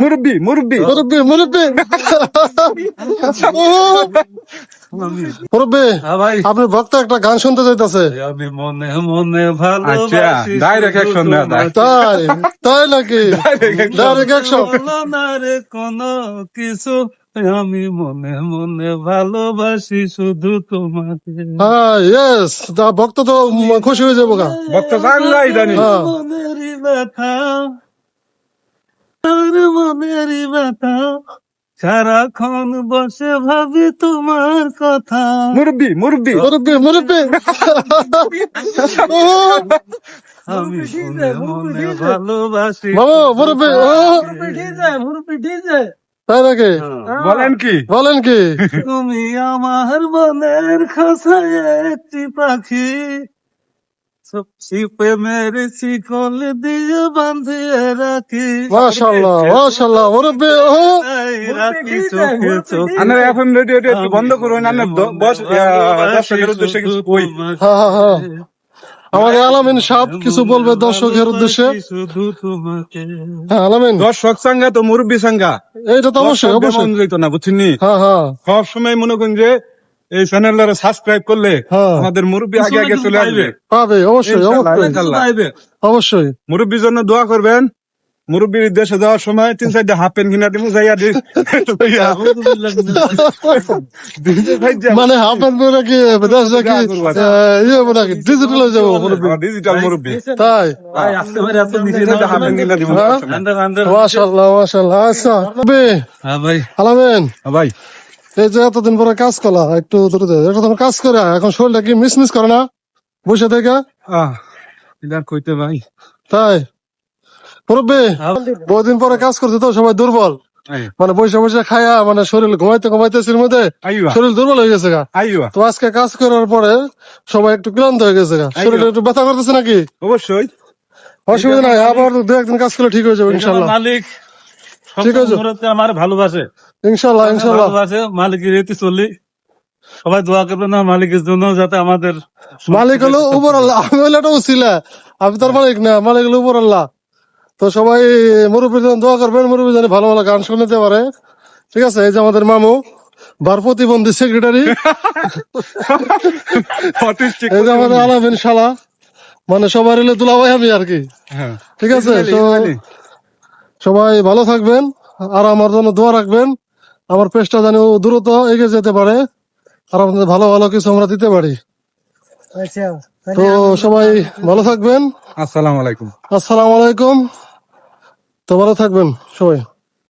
মুরব্বী মুরব্বী। মুরব্বী মুরব্বী। মুরব্বী হ্যাঁ আপনি ভক্ত একটা গান শুনতে চাইতেছে আমি মনে মনে আচ্ছা ভালোবাসি ডাইরেক্ট অ্যাকশন না তাই তাই নাকি? ডাইরেক্ট অ্যাকশন না রে কোনো কিছু আমি মনে মনে ভালোবাসি শুধু তোমাকে। হ্যাঁ ইয়েস ভক্ত তো খুশি হয়ে যাব ভক্ত বাংলা ইদানি। হ্যাঁ। মনেরই ব্যথা মনেরই ব্যথা। সারাক্ষণ বসে ভাবি তোমার কথা। মুরব্বী মুরব্বী। মুরব্বী মুরব্বী। আমি মনে মনে ভালোবাসি মামা মুরব্বী ও। তাই নাকি? বলেন কি? বলেন কি? তুমি আমার মনের খাসায় একটি পাখি। এখন রেডিও বন্ধ করুন আপনার দ- বস আহ, দর্শকের উদ্দেশ্যে কিছু কই। আমাদের আলামিন সাহেব কিছু বলবে দর্শকের উদ্দেশ্যে? হ্যাঁ আলামিন। দর্শক সাঙ্গা তো মুরব্বী সাঙ্গা। এইটা তো অবশ্যই অবশ্যই। না বুঝছেন হ্যাঁ হ্যাঁ। সব সময় মনে করেন যে এই চ্যানেলটা সাবস্ক্রাইব করলে হ্যাঁ। আমাদের মুরব্বী আগে আগে চলে আসবে। পাবে অবশ্যই অবশ্যই। অবশ্যই। মুরব্বীর জন্য দোয়া করবেন। মুরব্বীর দেশে যাওয়ার সময় তিন চারটা হাফ প্যান্ট কিনা দিব যাইয়া দি মানে হাফ প্যান্ট পরে নাকি দেশ নাকি ইয়ে নাকি? ডিজিটাল হয়ে যাব মুরব্বী। ডিজিটাল মুরব্বী। তাই? তিন চারটা হাফ প্যান্ট কিনা দিব। হ্যাঁ? মাশাল্লাহ মাশাল্লাহ আচ্ছা মুরব্বী, হ্যাঁ ভাই। আলামিন। ভাই। এই যে এতদিন পরে কাজ একটু দ্রুত এটা তোমার কাজ করে এখন শরীরটা কি মিস মিস করে না? বসে থেকে? কইতে ভাই। তাই? মুরব্বী বহুদিন পরে কাজ করছে তো সবাই দুর্বল। মানে বসে বসে খায়া মানে শরীর ঘুমাইতে ঘুমাইতেছে মধ্যে শরীর দুর্বল হয়ে গেছে গা। তো আজকে কাজ করার পরে সবাই একটু ক্লান্ত হয়ে গেছে গা। শরীরে একটু ব্যথা করতেছে নাকি? অবশ্যই। অসুবিধা নাই আবার দু একদিন কাজ করলে ঠিক হয়ে যাবে ইনশাল্লাহ। মালিক। ঠিক আছে। আমার ভালোবাসে। ইনশাল্লাহ ইনশাল্লাহ ভালোবাসে মালিকের রীতি চলি। সবাই দোয়া করবেন না মালিকের জন্য যাতে আমাদের মালিক হলো উপর আল্লাহ। আমি হলে একটা উচিলা আমি তার মালিক না মালিক হলো উপর আল্লাহ। তো সবাই মুরব্বীর জন্য দোয়া করবেন মুরব্বী জানি ভালো ভালো গান শুনতে পারে। ঠিক আছে এই যে আমাদের মামু বার প্রতিবন্ধী সেক্রেটারি এই যে আমাদের আলামিন শালা। মানে সবাই হলে দুলাভাই আমি আর কি। হ্যাঁ। ঠিক আছে। সবাই ভালো থাকবেন আর আমার জন্য দোয়া রাখবেন। আমার পেশটা জানি ও দ্রুত এগিয়ে যেতে পারে আর আপনাদের ভালো ভালো কিছু আমরা দিতে পারি। তো সবাই ভালো থাকবেন। আসসালাম আলাইকুম। আসসালাম আলাইকুম। তো ভালো থাকবেন সবাই।